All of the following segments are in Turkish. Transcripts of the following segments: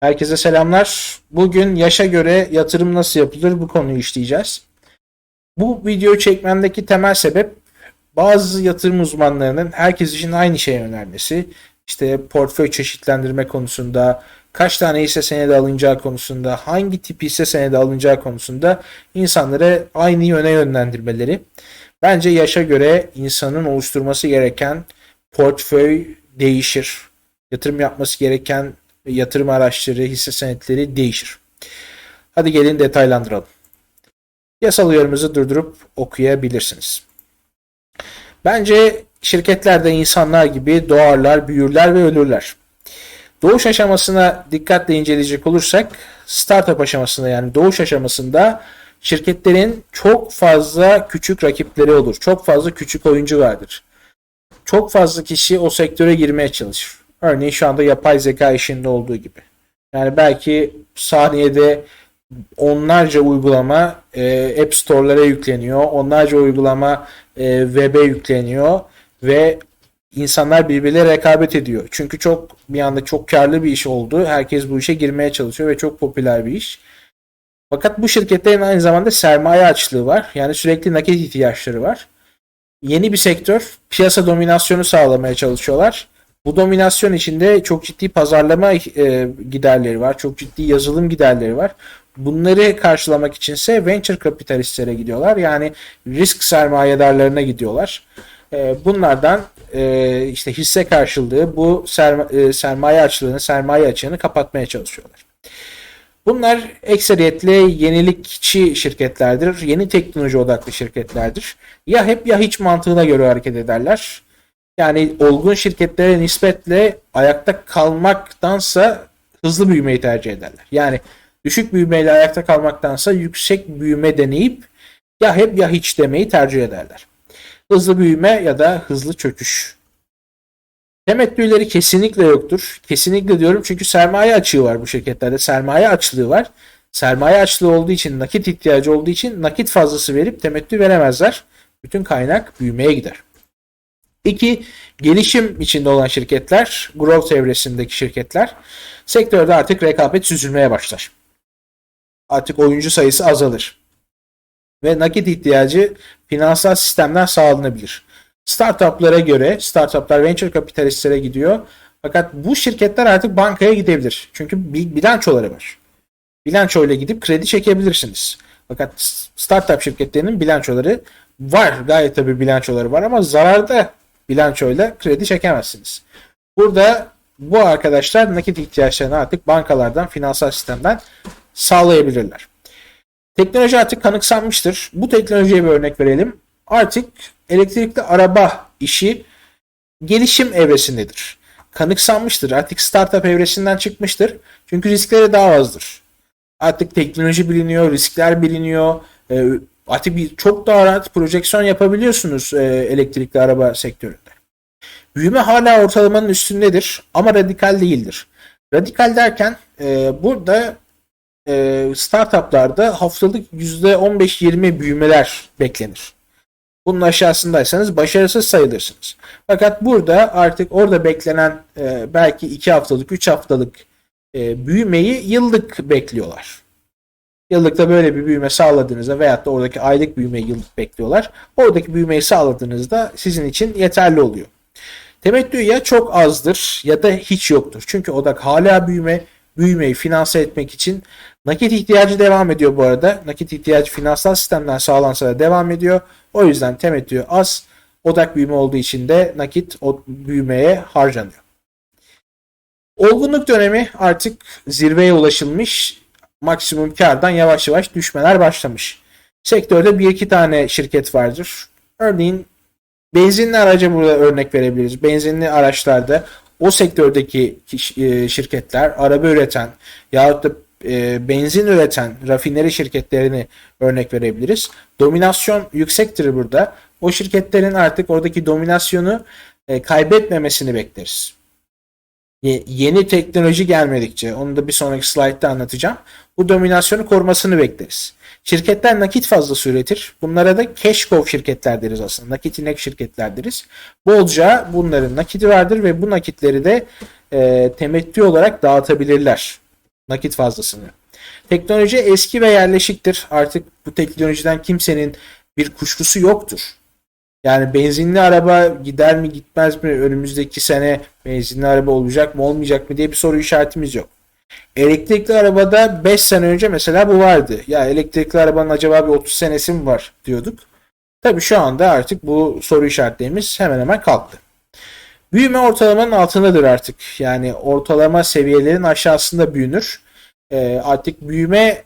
Herkese selamlar. Bugün yaşa göre yatırım nasıl yapılır bu konuyu işleyeceğiz. Bu videoyu çekmemdeki temel sebep bazı yatırım uzmanlarının herkes için aynı şeyi önermesi. İşte portföy çeşitlendirme konusunda, kaç tane hisse senedi alınacağı konusunda, hangi tip hisse senedi alınacağı konusunda insanları aynı yöne yönlendirmeleri. Bence yaşa göre insanın oluşturması gereken portföy değişir. Yatırım yapması gereken yatırım araçları, hisse senetleri değişir. Hadi gelin detaylandıralım. Yasal uyarımızı durdurup okuyabilirsiniz. Bence şirketler de insanlar gibi doğarlar, büyürler ve ölürler. Doğuş aşamasına dikkatle inceleyecek olursak startup aşamasında yani doğuş aşamasında şirketlerin çok fazla küçük rakipleri olur. Çok fazla küçük oyuncu vardır. Çok fazla kişi o sektöre girmeye çalışır. Örneğin şu anda yapay zeka işinde olduğu gibi. Yani belki saniyede onlarca uygulama e, App Store'lara yükleniyor. Onlarca uygulama e, web'e yükleniyor ve insanlar birbirleriyle rekabet ediyor. Çünkü çok bir anda çok karlı bir iş oldu. Herkes bu işe girmeye çalışıyor ve çok popüler bir iş. Fakat bu şirketlerin aynı zamanda sermaye açlığı var. Yani sürekli nakit ihtiyaçları var. Yeni bir sektör piyasa dominasyonu sağlamaya çalışıyorlar. Bu dominasyon içinde çok ciddi pazarlama e, giderleri var. Çok ciddi yazılım giderleri var. Bunları karşılamak içinse venture kapitalistlere gidiyorlar. Yani risk sermayedarlarına gidiyorlar. E, bunlardan e, işte hisse karşılığı bu serma, e, sermaye açlığını, sermaye açığını kapatmaya çalışıyorlar. Bunlar ekseriyetle yenilikçi şirketlerdir. Yeni teknoloji odaklı şirketlerdir. Ya hep ya hiç mantığına göre hareket ederler. Yani olgun şirketlere nispetle ayakta kalmaktansa hızlı büyümeyi tercih ederler. Yani düşük büyümeyle ayakta kalmaktansa yüksek büyüme deneyip ya hep ya hiç demeyi tercih ederler. Hızlı büyüme ya da hızlı çöküş. Temettüleri kesinlikle yoktur. Kesinlikle diyorum çünkü sermaye açığı var bu şirketlerde. Sermaye açlığı var. Sermaye açlığı olduğu için, nakit ihtiyacı olduğu için nakit fazlası verip temettü veremezler. Bütün kaynak büyümeye gider. İki, gelişim içinde olan şirketler, growth evresindeki şirketler sektörde artık rekabet süzülmeye başlar. Artık oyuncu sayısı azalır. Ve nakit ihtiyacı finansal sistemden sağlanabilir. Startuplara göre, startuplar venture kapitalistlere gidiyor. Fakat bu şirketler artık bankaya gidebilir. Çünkü bilançoları var. Bilançoyla gidip kredi çekebilirsiniz. Fakat startup şirketlerinin bilançoları var. Gayet tabii bilançoları var ama zararda bilançoyla kredi çekemezsiniz. Burada bu arkadaşlar nakit ihtiyaçlarını artık bankalardan, finansal sistemden sağlayabilirler. Teknoloji artık kanıksanmıştır. Bu teknolojiye bir örnek verelim. Artık elektrikli araba işi gelişim evresindedir. Kanıksanmıştır. Artık startup evresinden çıkmıştır. Çünkü riskleri daha azdır. Artık teknoloji biliniyor, riskler biliniyor. Artık bir çok daha rahat projeksiyon yapabiliyorsunuz e, elektrikli araba sektöründe. Büyüme hala ortalamanın üstündedir ama radikal değildir. Radikal derken e, burada e, startuplarda haftalık %15-20 büyümeler beklenir. Bunun aşağısındaysanız başarısız sayılırsınız. Fakat burada artık orada beklenen e, belki 2 haftalık, 3 haftalık e, büyümeyi yıllık bekliyorlar. Yıllıkta böyle bir büyüme sağladığınızda veyahut da oradaki aylık büyümeyi yıllık bekliyorlar. Oradaki büyümeyi sağladığınızda sizin için yeterli oluyor. Temettü ya çok azdır ya da hiç yoktur. Çünkü odak hala büyüme, büyümeyi finanse etmek için nakit ihtiyacı devam ediyor bu arada. Nakit ihtiyacı finansal sistemden sağlansa da devam ediyor. O yüzden temettü az, odak büyüme olduğu için de nakit o büyümeye harcanıyor. Olgunluk dönemi artık zirveye ulaşılmış maksimum kardan yavaş yavaş düşmeler başlamış. Sektörde bir iki tane şirket vardır. Örneğin benzinli araca burada örnek verebiliriz. Benzinli araçlarda o sektördeki e, şirketler araba üreten yahut da e, benzin üreten rafineri şirketlerini örnek verebiliriz. Dominasyon yüksektir burada. O şirketlerin artık oradaki dominasyonu e, kaybetmemesini bekleriz yeni teknoloji gelmedikçe onu da bir sonraki slaytta anlatacağım. Bu dominasyonu korumasını bekleriz. Şirketler nakit fazlası üretir. Bunlara da cash cow şirketler deriz aslında. Nakit inek şirketler deriz. Bolca bunların nakiti vardır ve bu nakitleri de e, temettü olarak dağıtabilirler. Nakit fazlasını. Teknoloji eski ve yerleşiktir. Artık bu teknolojiden kimsenin bir kuşkusu yoktur. Yani benzinli araba gider mi gitmez mi önümüzdeki sene benzinli araba olacak mı olmayacak mı diye bir soru işaretimiz yok. Elektrikli arabada 5 sene önce mesela bu vardı. Ya elektrikli arabanın acaba bir 30 senesi mi var diyorduk. Tabii şu anda artık bu soru işaretlerimiz hemen hemen kalktı. Büyüme ortalamanın altındadır artık. Yani ortalama seviyelerin aşağısında büyünür. E, artık büyüme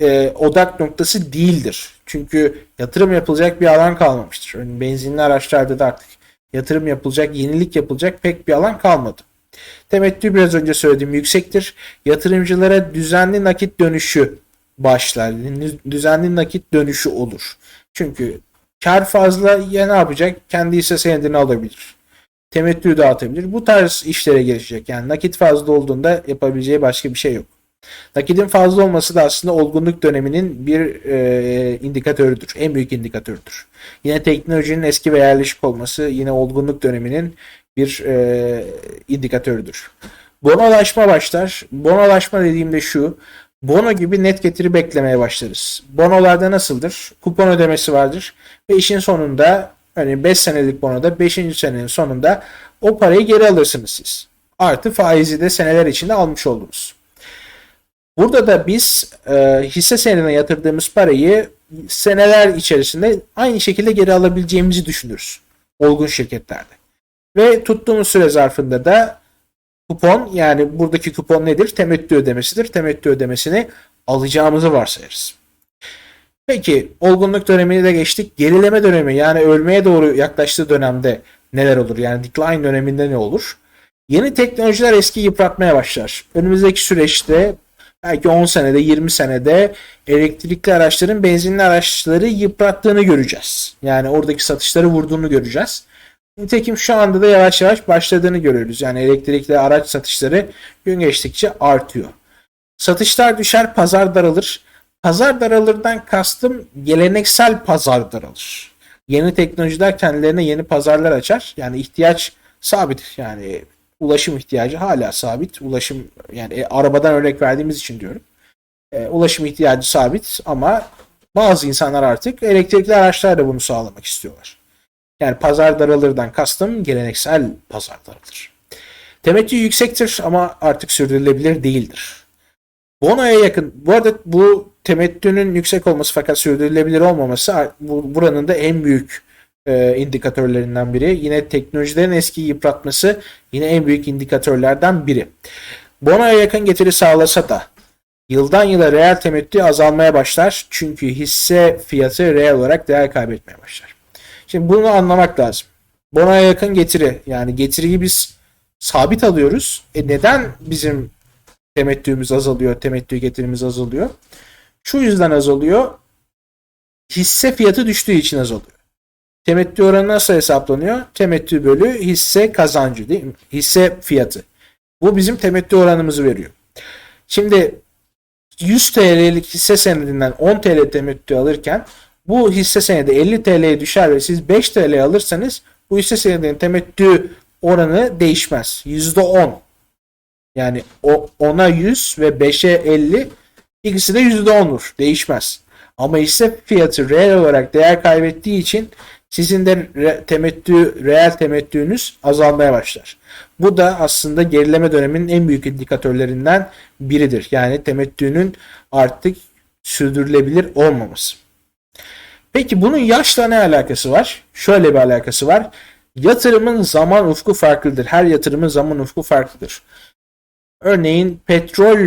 e, odak noktası değildir. Çünkü yatırım yapılacak bir alan kalmamıştır. Örneğin benzinli araçlarda da artık yatırım yapılacak, yenilik yapılacak pek bir alan kalmadı. Temettü biraz önce söylediğim yüksektir. Yatırımcılara düzenli nakit dönüşü başlar. Düzenli nakit dönüşü olur. Çünkü kar fazla ya ne yapacak? Kendi hisse senedini alabilir. Temettü dağıtabilir. Bu tarz işlere girişecek. Yani nakit fazla olduğunda yapabileceği başka bir şey yok. Nakidin fazla olması da aslında olgunluk döneminin bir e, indikatörüdür. En büyük indikatörüdür. Yine teknolojinin eski ve yerleşik olması yine olgunluk döneminin bir e, indikatörüdür. Bonolaşma başlar. Bonolaşma dediğimde şu. Bono gibi net getiri beklemeye başlarız. Bonolarda nasıldır? Kupon ödemesi vardır. Ve işin sonunda hani 5 senelik bonoda 5. senenin sonunda o parayı geri alırsınız siz. Artı faizi de seneler içinde almış oldunuz. Burada da biz e, hisse senedine yatırdığımız parayı seneler içerisinde aynı şekilde geri alabileceğimizi düşünürüz. Olgun şirketlerde. Ve tuttuğumuz süre zarfında da kupon yani buradaki kupon nedir? Temettü ödemesidir. Temettü ödemesini alacağımızı varsayarız. Peki olgunluk dönemini de geçtik. Gerileme dönemi yani ölmeye doğru yaklaştığı dönemde neler olur? Yani decline döneminde ne olur? Yeni teknolojiler eski yıpratmaya başlar. Önümüzdeki süreçte belki 10 senede 20 senede elektrikli araçların benzinli araçları yıprattığını göreceğiz. Yani oradaki satışları vurduğunu göreceğiz. Nitekim şu anda da yavaş yavaş başladığını görüyoruz. Yani elektrikli araç satışları gün geçtikçe artıyor. Satışlar düşer, pazar daralır. Pazar daralırdan kastım geleneksel pazar daralır. Yeni teknolojiler kendilerine yeni pazarlar açar. Yani ihtiyaç sabit. Yani ulaşım ihtiyacı hala sabit. Ulaşım yani e, arabadan örnek verdiğimiz için diyorum. E, ulaşım ihtiyacı sabit ama bazı insanlar artık elektrikli araçlarla bunu sağlamak istiyorlar. Yani pazar daralırdan kastım geleneksel pazar daralır. Temettü yüksektir ama artık sürdürülebilir değildir. Bono'ya yakın. Bu arada bu temettünün yüksek olması fakat sürdürülebilir olmaması bu, buranın da en büyük e, indikatörlerinden biri. Yine teknolojilerin eski yıpratması yine en büyük indikatörlerden biri. Bono'ya yakın getiri sağlasa da yıldan yıla reel temettü azalmaya başlar. Çünkü hisse fiyatı reel olarak değer kaybetmeye başlar. Şimdi bunu anlamak lazım. Bono'ya yakın getiri yani getiriyi biz sabit alıyoruz. E neden bizim temettümüz azalıyor, temettü getirimiz azalıyor? Şu yüzden azalıyor. Hisse fiyatı düştüğü için azalıyor. Temettü oranı nasıl hesaplanıyor? Temettü bölü hisse kazancı değil mi? Hisse fiyatı. Bu bizim temettü oranımızı veriyor. Şimdi 100 TL'lik hisse senedinden 10 TL temettü alırken bu hisse senedi 50 TL'ye düşer ve siz 5 TL alırsanız bu hisse senedinin temettü oranı değişmez. %10. Yani o 10'a 100 ve 5'e 50 ikisi de %10'dur. Değişmez. Ama hisse fiyatı reel olarak değer kaybettiği için sizin de re, temettü, reel temettünüz azalmaya başlar. Bu da aslında gerileme döneminin en büyük indikatörlerinden biridir. Yani temettünün artık sürdürülebilir olmaması. Peki bunun yaşla ne alakası var? Şöyle bir alakası var. Yatırımın zaman ufku farklıdır. Her yatırımın zaman ufku farklıdır. Örneğin petrol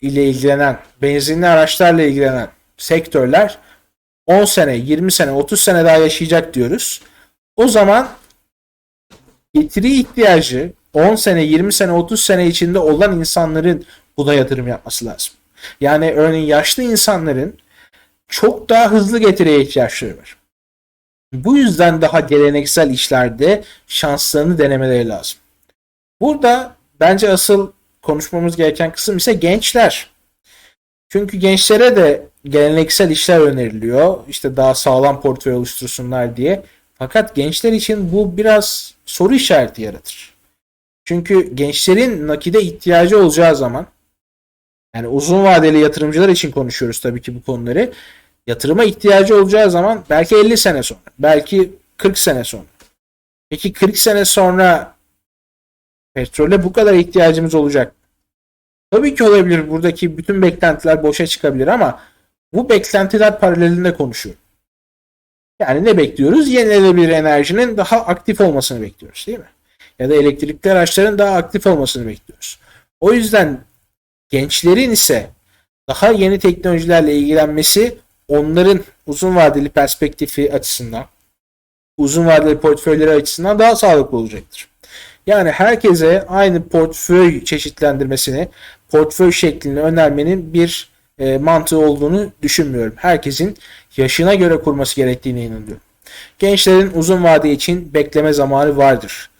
ile ilgilenen, benzinli araçlarla ilgilenen sektörler 10 sene, 20 sene, 30 sene daha yaşayacak diyoruz. O zaman getiri ihtiyacı 10 sene, 20 sene, 30 sene içinde olan insanların buna yatırım yapması lazım. Yani örneğin yaşlı insanların çok daha hızlı getiriye ihtiyaçları var. Bu yüzden daha geleneksel işlerde şanslarını denemeleri lazım. Burada bence asıl konuşmamız gereken kısım ise gençler. Çünkü gençlere de geleneksel işler öneriliyor. İşte daha sağlam portföy oluştursunlar diye. Fakat gençler için bu biraz soru işareti yaratır. Çünkü gençlerin nakide ihtiyacı olacağı zaman Yani uzun vadeli yatırımcılar için konuşuyoruz tabii ki bu konuları. Yatırıma ihtiyacı olacağı zaman belki 50 sene sonra, belki 40 sene sonra. Peki 40 sene sonra petrole bu kadar ihtiyacımız olacak. Tabii ki olabilir. Buradaki bütün beklentiler boşa çıkabilir ama bu beklentiler paralelinde konuşuyor. Yani ne bekliyoruz? Yenilenebilir enerjinin daha aktif olmasını bekliyoruz değil mi? Ya da elektrikli araçların daha aktif olmasını bekliyoruz. O yüzden gençlerin ise daha yeni teknolojilerle ilgilenmesi onların uzun vadeli perspektifi açısından, uzun vadeli portföyleri açısından daha sağlıklı olacaktır. Yani herkese aynı portföy çeşitlendirmesini, portföy şeklini önermenin bir e, mantığı olduğunu düşünmüyorum. Herkesin yaşına göre kurması gerektiğine inanıyorum. Gençlerin uzun vade için bekleme zamanı vardır.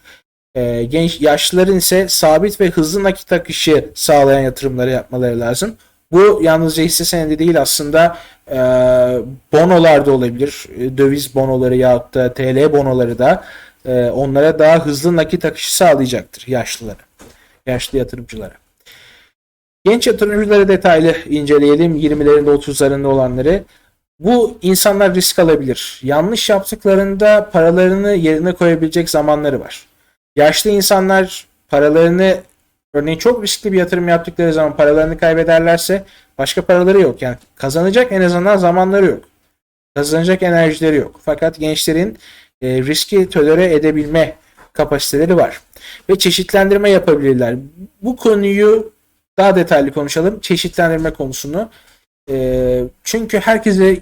E, genç yaşlıların ise sabit ve hızlı nakit akışı sağlayan yatırımları yapmaları lazım. Bu yalnızca hisse senedi değil aslında e, bonolar da olabilir. E, döviz bonoları ya da TL bonoları da e, onlara daha hızlı nakit akışı sağlayacaktır yaşlılara. Yaşlı yatırımcılara. Genç yatırımcıları detaylı inceleyelim. 20'lerinde 30'larında olanları. Bu insanlar risk alabilir. Yanlış yaptıklarında paralarını yerine koyabilecek zamanları var. Yaşlı insanlar paralarını örneğin çok riskli bir yatırım yaptıkları zaman paralarını kaybederlerse başka paraları yok. Yani kazanacak en azından zamanları yok. Kazanacak enerjileri yok. Fakat gençlerin e, riski tolere edebilme kapasiteleri var. Ve çeşitlendirme yapabilirler. Bu konuyu daha detaylı konuşalım. Çeşitlendirme konusunu. E, çünkü herkese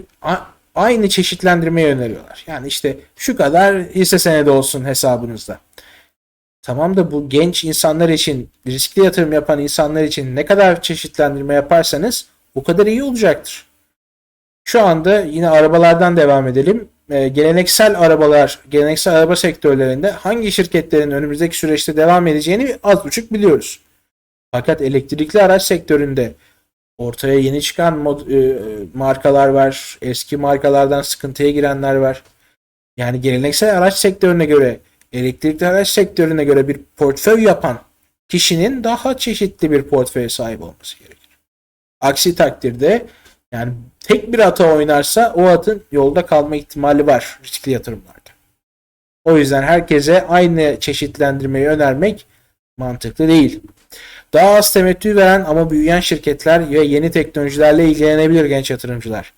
aynı çeşitlendirmeyi öneriyorlar. Yani işte şu kadar hisse senedi olsun hesabınızda. Tamam da bu genç insanlar için, riskli yatırım yapan insanlar için ne kadar çeşitlendirme yaparsanız o kadar iyi olacaktır. Şu anda yine arabalardan devam edelim. Ee, geleneksel arabalar, geleneksel araba sektörlerinde hangi şirketlerin önümüzdeki süreçte devam edeceğini az buçuk biliyoruz. Fakat elektrikli araç sektöründe ortaya yeni çıkan mod, e, markalar var. Eski markalardan sıkıntıya girenler var. Yani geleneksel araç sektörüne göre elektrikli araç sektörüne göre bir portföy yapan kişinin daha çeşitli bir portföy sahip olması gerekir. Aksi takdirde yani tek bir ata oynarsa o atın yolda kalma ihtimali var riskli yatırımlarda. O yüzden herkese aynı çeşitlendirmeyi önermek mantıklı değil. Daha az temettü veren ama büyüyen şirketler ve yeni teknolojilerle ilgilenebilir genç yatırımcılar.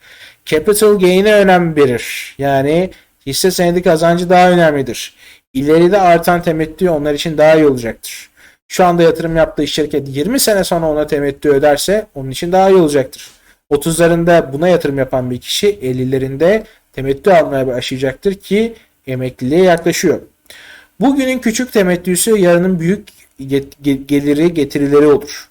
Capital gain'e önem verir. Yani hisse senedi kazancı daha önemlidir. İleride artan temettü onlar için daha iyi olacaktır. Şu anda yatırım yaptığı şirket 20 sene sonra ona temettü öderse onun için daha iyi olacaktır. 30'larında buna yatırım yapan bir kişi 50'lerinde temettü almaya başlayacaktır ki emekliliğe yaklaşıyor. Bugünün küçük temettüsü yarının büyük geliri getirileri olur.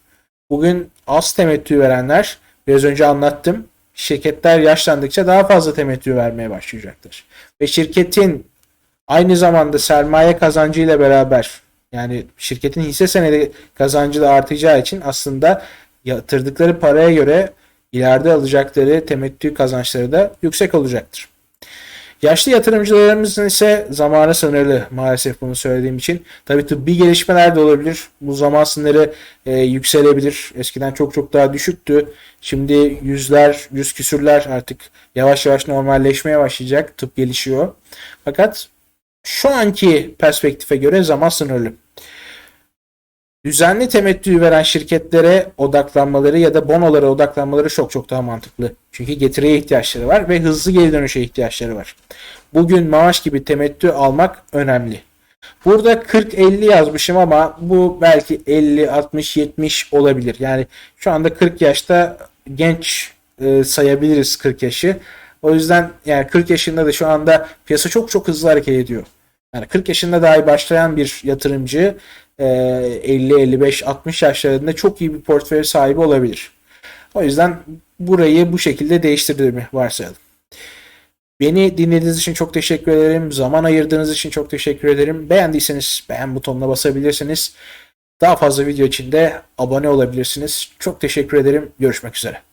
Bugün az temettü verenler biraz önce anlattım. Şirketler yaşlandıkça daha fazla temettü vermeye başlayacaktır. Ve şirketin aynı zamanda sermaye kazancı ile beraber yani şirketin hisse senedi kazancı da artacağı için aslında yatırdıkları paraya göre ileride alacakları temettü kazançları da yüksek olacaktır. Yaşlı yatırımcılarımızın ise zamanı sınırlı maalesef bunu söylediğim için. Tabii tıbbi gelişmeler de olabilir. Bu zaman sınırı e, yükselebilir. Eskiden çok çok daha düşüktü. Şimdi yüzler, yüz küsürler artık yavaş yavaş normalleşmeye başlayacak. Tıp gelişiyor. Fakat şu anki perspektife göre zaman sınırlı düzenli temettü veren şirketlere odaklanmaları ya da bonolara odaklanmaları çok çok daha mantıklı. Çünkü getiriye ihtiyaçları var ve hızlı geri dönüşe ihtiyaçları var. Bugün maaş gibi temettü almak önemli. Burada 40-50 yazmışım ama bu belki 50, 60, 70 olabilir. Yani şu anda 40 yaşta genç e, sayabiliriz 40 yaşı. O yüzden yani 40 yaşında da şu anda piyasa çok çok hızlı hareket ediyor. Yani 40 yaşında dahi başlayan bir yatırımcı 50, 55, 60 yaşlarında çok iyi bir portföy sahibi olabilir. O yüzden burayı bu şekilde değiştirdiğimi varsayalım. Beni dinlediğiniz için çok teşekkür ederim. Zaman ayırdığınız için çok teşekkür ederim. Beğendiyseniz beğen butonuna basabilirsiniz. Daha fazla video için de abone olabilirsiniz. Çok teşekkür ederim. Görüşmek üzere.